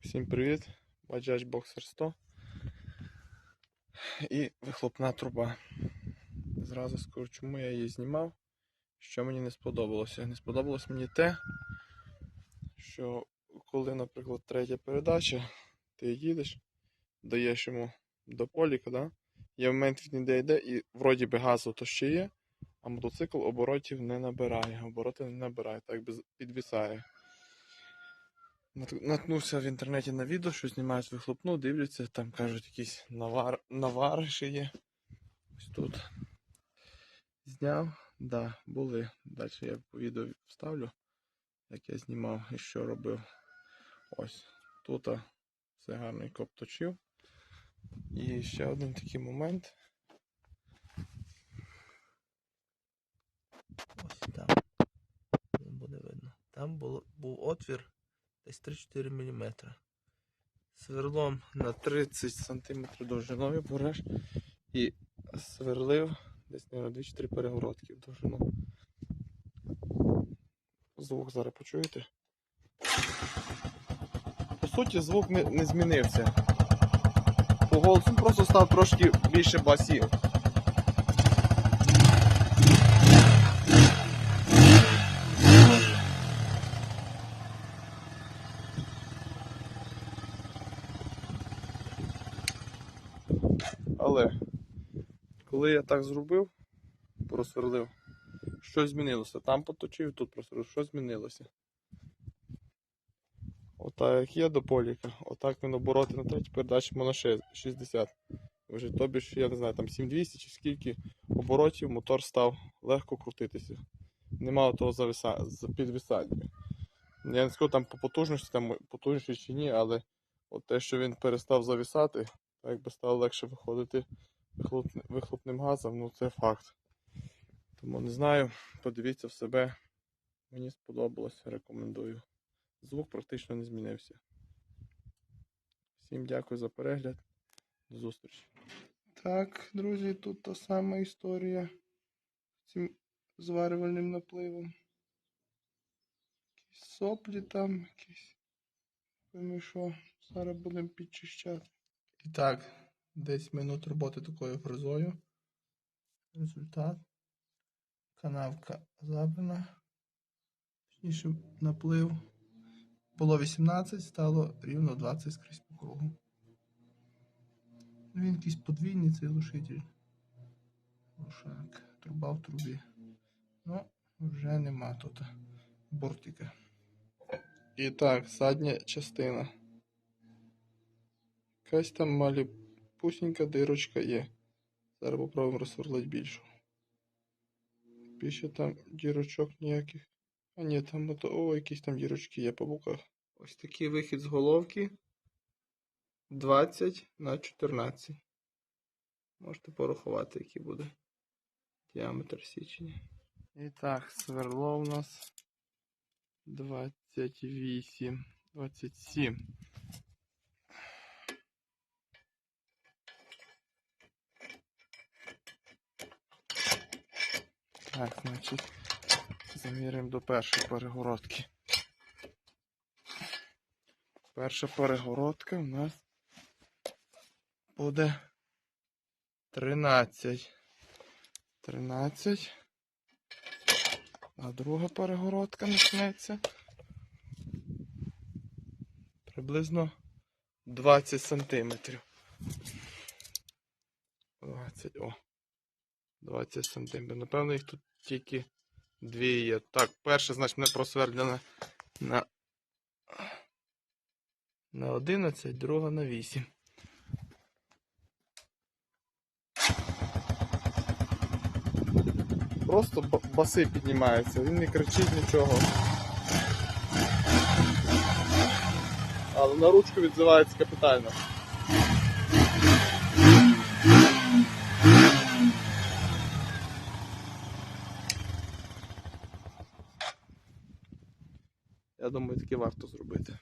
Всім привіт! Bajaj Boxer 100 і вихлопна труба. Зразу скажу, чому я її знімав, що мені не сподобалося. Не сподобалось мені те, що коли, наприклад, третя передача, ти їдеш, даєш йому до поліка, да? є момент він іде йде, і вроді би газу то ще є, а мотоцикл оборотів не набирає, обороти не набирає, так би підвісає. Нат- Наткнувся в інтернеті на відео, що знімають вихлопну, дивляться, там кажуть, якісь навар... навари ще є. Ось тут. Зняв, да, були. Далі я відео вставлю, як я знімав і що робив. Ось. Тут все гарний коп точив. І ще один такий момент. Ось там. Не буде видно. Там було, був отвір десь 3-4 мм. Сверлом на 30 см довжиною береш і сверлив десь на 2-3 перегородки в довжину. Звук зараз почуєте. По суті, звук не, не змінився. По голосу просто став трошки більше басів. Але коли я так зробив, просверлив, що змінилося? Там поточив, тут просверлив, що змінилося? Отак як є до поліка, отак він обороти на третій передачі можна 60. Вже тобі ж, я не знаю, там 7200 чи скільки оборотів мотор став легко крутитися. Нема того зависа... підвисання. Я не скажу там по потужності, там потужніше чи ні, але от те, що він перестав зависати, так якби стало легше виходити вихлопним газом, ну це факт. Тому не знаю, подивіться в себе. Мені сподобалось, рекомендую. Звук практично не змінився. Всім дякую за перегляд. До зустрічі. Так, друзі, тут та сама історія з цим зварювальним напливом. Якісь соплі там, якісь. Пойми що, зараз будемо підчищати. І так, 10 минут роботи такою фрезою. Результат. Канавка забрана. Точніше, наплив. Було 18, стало рівно 20 скрізь по кругу. Він якийсь подвійний цей глушитель. Глушак. Труба в трубі. Ну, вже нема тут бортика. І так, задня частина. Якась там маліпусінька дирочка є. Зараз попробуємо розсверлити більшу. Більше там дірочок ніяких. А ні, там мото... О, якісь там дірочки є по боках. Ось такий вихід з головки. 20 на 14. Можете порахувати, який буде діаметр січення. І так, сверло у нас 28, 27. Так, значить, заміряємо до першої перегородки. Перша перегородка у нас буде 13. 13. А друга перегородка почнеться приблизно 20 сантиметрів. 20, о. 20 сантиметрів. Напевно, їх тут тільки дві є. Так, перша, значить, мене просвердлена на, на 11, друга на 8. Просто баси піднімаються, він не кричить нічого. Але на ручку відзивається капітально. Я думаю, таке варто зробити.